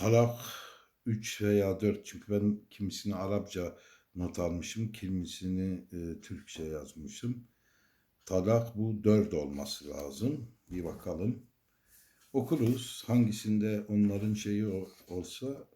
Talak 3 veya 4 çünkü ben kimisini Arapça not almışım, kimisini e, Türkçe yazmışım. Talak bu 4 olması lazım. Bir bakalım. Okuruz. Hangisinde onların şeyi olsa.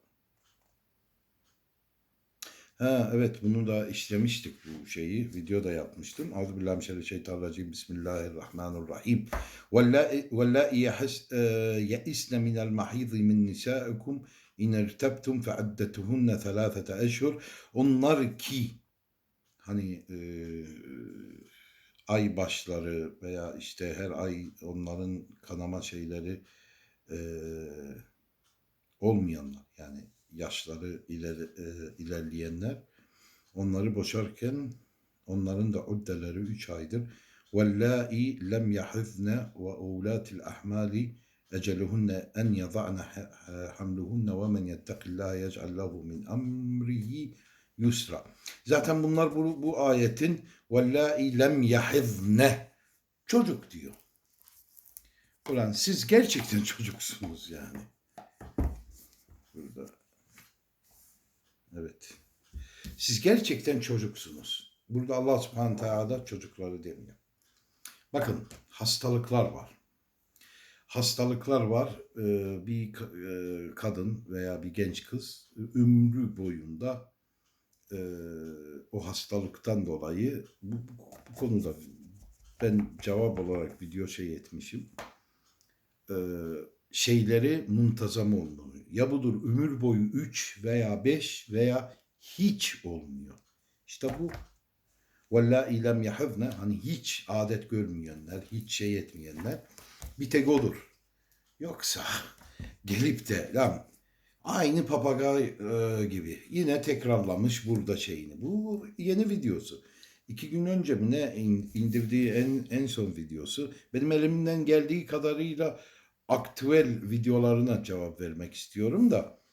Ha evet bunu da işlemiştik bu şeyi. Video da yapmıştım. Euzubillahimineşşeytanirracim. Bismillahirrahmanirrahim. Vellâi vellâi yahis- e, yeisne minel mahîzi min nisâikum in irtebtum fe'addetuhunne thelâfete eşhur. Onlar ki hani e, ay başları veya işte her ay onların kanama şeyleri e, olmayanlar yani yaşları ileri, e, ilerleyenler onları boşarken onların da uddeleri 3 aydır. وَاللَّائِ lem yahizne ve ulatil ahmali eceluhunne en yada'ne hamluhunne ve men yettekillâhe yec'al lehu min amrihi yusra. Zaten bunlar bu, bu ayetin وَاللَّائِ lem yahizne çocuk diyor. Ulan siz gerçekten çocuksunuz yani. Burada. Evet. Siz gerçekten çocuksunuz. Burada Allah subhanahu teala çocukları demiyor. Bakın hastalıklar var. Hastalıklar var. Ee, bir e, kadın veya bir genç kız ömrü boyunda e, o hastalıktan dolayı bu, bu, konuda ben cevap olarak video şey etmişim. Şeyleri muntazam olmalı. Ya budur ömür boyu 3 veya 5 veya hiç olmuyor. İşte bu Valla ilem yahevne hani hiç adet görmeyenler, hiç şey etmeyenler bir tek odur. Yoksa gelip de lan aynı papagay e, gibi yine tekrarlamış burada şeyini. Bu yeni videosu. İki gün önce mi ne in- indirdiği en, en son videosu. Benim elimden geldiği kadarıyla aktüel videolarına cevap vermek istiyorum da.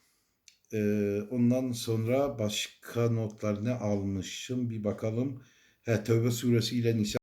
Ee, ondan sonra başka notlar ne almışım bir bakalım. He, Tevbe suresi ile Nisa